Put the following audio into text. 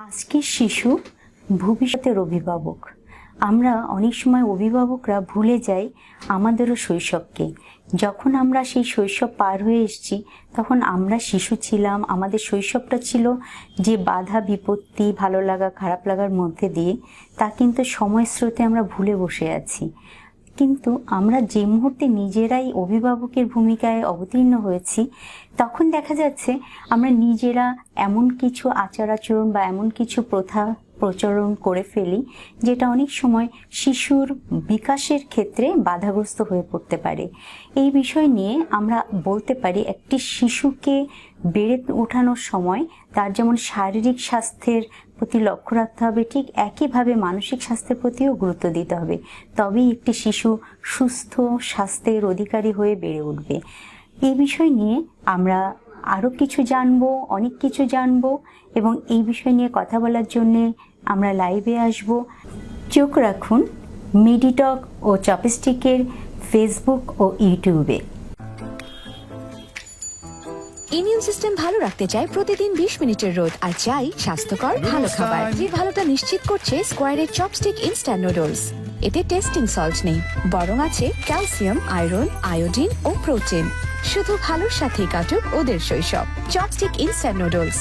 আজকের শিশু ভবিষ্যতের অভিভাবক। আমরা অনেক সময় অভিভাবকরা ভুলে যাই আমাদেরও শৈশবকে। যখন আমরা সেই শৈশব পার হয়ে এসেছি, তখন আমরা শিশু ছিলাম, আমাদের শৈশবটা ছিল যে বাধা, বিপত্তি, ভালো লাগা, খারাপ লাগার মধ্যে দিয়ে তা কিন্তু সময় স্রোতে আমরা ভুলে বসে আছি। কিন্তু আমরা যে মুহূর্তে নিজেরাই অভিভাবকের ভূমিকায় অবতীর্ণ হয়েছি, তখন দেখা যাচ্ছে আমরা নিজেরা এমন কিছু আচার আচরণ বা এমন কিছু প্রথা প্রচলন করে ফেলি, যেটা অনেক সময় শিশুর বিকাশের ক্ষেত্রে বাধাগ্রস্ত হয়ে পড়তে পারে। এই বিষয় নিয়ে আমরা বলতে পারি, একটি শিশুকে বেড়ে ওঠানোর সময় তার যেমন শারীরিক স্বাস্থ্যের প্রতি লক্ষ্য রাখতে হবে, ঠিক একইভাবে মানসিক স্বাস্থ্যের প্রতিও গুরুত্ব দিতে হবে। তবেই একটি শিশু সুস্থ স্বাস্থ্যের অধিকারী হয়ে বেড়ে উঠবে। এই বিষয় নিয়ে আমরা আরও কিছু জানব অনেক কিছু জানব এবং এই বিষয় নিয়ে কথা বলার জন্যে আমরা লাইভে আসব। চোখ রাখুন মিডিটক ও চপস্টিকের ফেসবুক ও ইউটিউবে ইমিউন সিস্টেম ভালো রাখতে চাই প্রতিদিন বিশ মিনিটের রোদ আর চাই স্বাস্থ্যকর ভালো খাবার। যে ভালোটা নিশ্চিত করছে স্কোয়ারের চপস্টিক ইনস্ট্যান্ট নুডলস এতে টেস্টিং সল্ট নেই বরং আছে ক্যালসিয়াম আয়রন আয়োডিন ও প্রোটিন শুধু ভালোর সাথেই কাটুক ওদের শৈশব। Chopstick instant noodles